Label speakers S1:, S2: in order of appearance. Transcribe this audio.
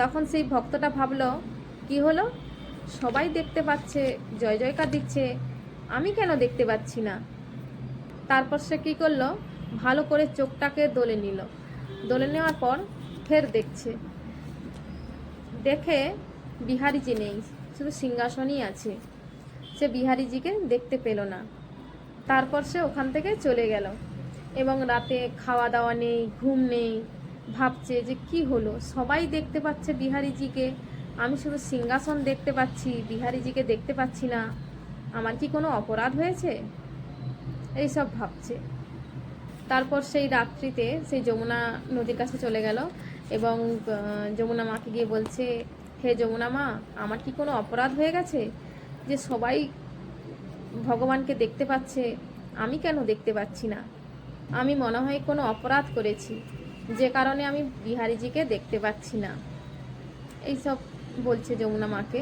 S1: তখন সেই ভক্তটা ভাবলো, কি হলো? সবাই দেখতে পাচ্ছে, জয় জয়কার দিচ্ছে, আমি কেন দেখতে পাচ্ছি না? তারপর সে কী করল? ভালো করে চোখটাকে দোলে নিল। দোলে নেওয়ার পর ফের দেখছে। দেখে বিহারিজি নেই, শুধু সিংহাসনই আছে। সে বিহারিজিকে দেখতে পেল না। তারপর সে ওখান থেকে চলে গেল। এবং রাতে খাওয়া দাওয়া নেই, ঘুম নেই ভাবছে যে কি হলো? সবাই দেখতে পাচ্ছে বিহারিজিকে। আমি শুধু সিংহাসন দেখতে পাচ্ছি, বিহারিজিকে দেখতে পাচ্ছি না। আমার কি কোনো অপরাধ হয়েছে? এইসব ভাবছে। তারপর সেই রাত্রিতে সেই যমুনা নদীর কাছে চলে গেল এবং যমুনা মাকে গিয়ে বলছে, হে যমুনা মা, আমার কি কোনো অপরাধ হয়ে গেছে? যে সবাই ভগবানকে দেখতে পাচ্ছে, আমি কেন দেখতে পাচ্ছি না? আমি মনে হয় কোনো অপরাধ করেছি। যে কারণে আমি বিহারিজিকে দেখতে পাচ্ছি না। এইসব বলছে যমুনা মাকে।